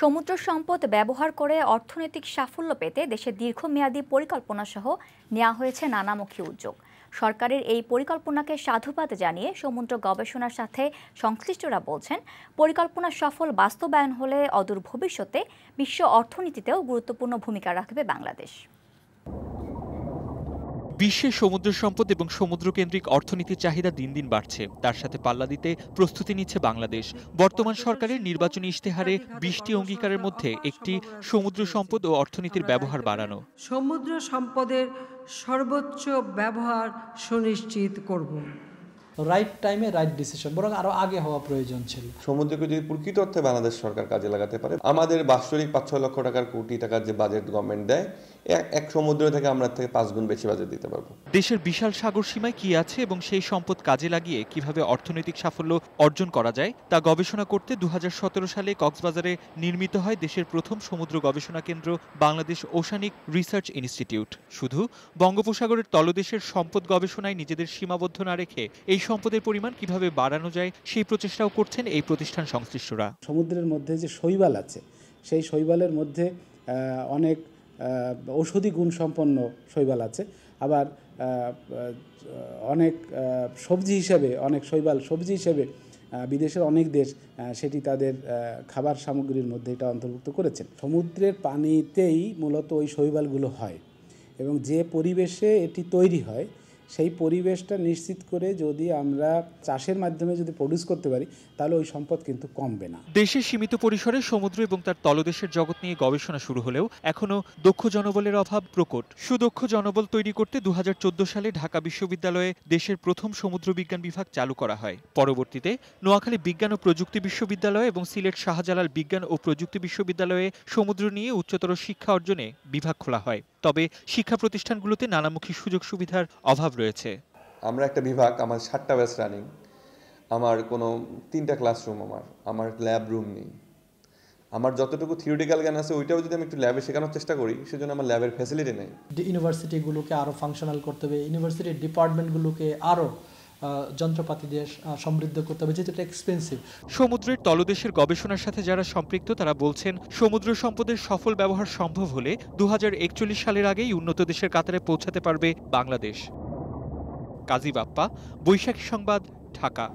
সমুদ্র সম্পদ ব্যবহার করে অর্থনৈতিক সাফল্য পেতে দেশে দীর্ঘমেয়াদী পরিকল্পনা সহ নেওয়া হয়েছে নানামুখী উদ্যোগ। সরকারের এই পরিকল্পনাকে সাধুবাদ জানিয়ে সমুদ্র গবেষণার সাথে সংশ্লিষ্টরা বলছেন, পরিকল্পনা সফল বাস্তবায়ন হলে অদূর ভবিষ্যতে বিশ্ব অর্থনীতিতেও গুরুত্বপূর্ণ ভূমিকা রাখবে বাংলাদেশ। বিশ্বের সমুদ্র সম্পদ এবং সমুদ্রকেন্দ্রিক অর্থনীতির চাহিদা দিন দিন বাড়ছে। তার সাথে পাল্লা দিতে প্রস্তুতি নিচ্ছে বাংলাদেশ। বর্তমান সরকারের নির্বাচনী ইশতেহারে বিশটি অঙ্গীকারের মধ্যে একটি সমুদ্র সম্পদ ও অর্থনীতির ব্যবহার বাড়ানো। সমুদ্র সম্পদের সর্বোচ্চ ব্যবহার সুনিশ্চিত করব। রাইট টাইমে রাইট ডিসিশন বরং আরও আগে হওয়া প্রয়োজন ছিল। সমুদ্রকে যদি প্রকৃত অর্থে বাংলাদেশ সরকার কাজে লাগাতে পারে আমাদের বাৎসরিক পাঁচ ছয় লক্ষ টাকার কোটি টাকার যে বাজেট গভর্নমেন্ট দেয় এক- সমুদ্র থেকে আমরা থেকে পাঁচ গুণ বেশি বাজেট দিতে পারব। দেশের বিশাল সাগর সীমায় কি আছে এবং সেই সম্পদ কাজে লাগিয়ে কীভাবে অর্থনৈতিক সাফল্য অর্জন করা যায় তা গবেষণা করতে দু হাজার সতেরো সালে কক্সবাজারে নির্মিত হয় দেশের প্রথম সমুদ্র গবেষণা কেন্দ্র বাংলাদেশ ওশানিক রিসার্চ ইনস্টিটিউট। শুধু বঙ্গোপসাগরের তলদেশের সম্পদ গবেষণায় নিজেদের সীমাবদ্ধ না রেখে এই সম্পদের পরিমাণ কীভাবে বাড়ানো যায় সেই প্রচেষ্টাও করছেন এই প্রতিষ্ঠান সংশ্লিষ্টরা। সমুদ্রের মধ্যে যে শৈবাল আছে সেই শৈবালের মধ্যে অনেক ঔষধি গুণ সম্পন্ন শৈবাল আছে। আবার অনেক সবজি হিসেবে, অনেক শৈবাল সবজি হিসেবে বিদেশের অনেক দেশ সেটি তাদের খাবার সামগ্রীর মধ্যে এটা অন্তর্ভুক্ত করেছেন। সমুদ্রের পানিতেই মূলত ওই শৈবালগুলো হয় এবং যে পরিবেশে এটি তৈরি হয় সেই পরিবেশটা নিশ্চিত করে যদি আমরা চাষের মাধ্যমে যদি প্রডিউস করতে পারি, তাহলে ওই সম্পদ কিন্তু কমবে না। দেশের সীমিত পরিসরে সমুদ্র এবং তার তলদেশের জগৎ নিয়ে গবেষণা শুরু হলেও এখনও দক্ষ জনবলের অভাব প্রকট। সুদক্ষ জনবল তৈরি করতে দুহাজার চোদ্দ সালে ঢাকা বিশ্ববিদ্যালয়ে দেশের প্রথম সমুদ্র বিজ্ঞান বিভাগ চালু করা হয়। পরবর্তীতে নোয়াখালী বিজ্ঞান ও প্রযুক্তি বিশ্ববিদ্যালয় এবং সিলেট শাহজালাল বিজ্ঞান ও প্রযুক্তি বিশ্ববিদ্যালয়ে সমুদ্র নিয়ে উচ্চতর শিক্ষা অর্জনে বিভাগ খোলা হয়। তবে শিক্ষা প্রতিষ্ঠানগুলোতে নানামুখী সুযোগ সুবিধার অভাব রয়েছে। আমরা একটা বিভাগ আমার সাতটা ব্যাচ রানিং আমার কোনো তিনটা ক্লাসরুম আমার আমার ল্যাব রুম নেই। আমার যতটুকু থিওরিটিক্যাল জ্ঞান আছে ওইটাও যদি আমি একটু ল্যাবে শেখানোর চেষ্টা করি সেজন্য আমার ল্যাবের ফ্যাসিলিটি নেই। ডি- ইউনিভার্সিটিগুলোকে আরও ফাংশনাল করতে হবে ইউনিভার্সিটির ডিপার্টমেন্টগুলোকে আরও আহ, যন্ত্রপাতি দিয়ে সমৃদ্ধ করতে হবে যেহেতু এটা এক্সপেন্সিভ সমুদ্রের তলদেশের গবেষণার সাথে যারা সম্পৃক্ত তারা বলছেন সমুদ্র সম্পদের সফল ব্যবহার সম্ভব হলে দু হাজার একচল্লিশ সালের আগেই উন্নত দেশের কাতারে পৌঁছাতে পারবে বাংলাদেশ। কাজী বাপ্পা বৈশাখী সংবাদ ঢাকা।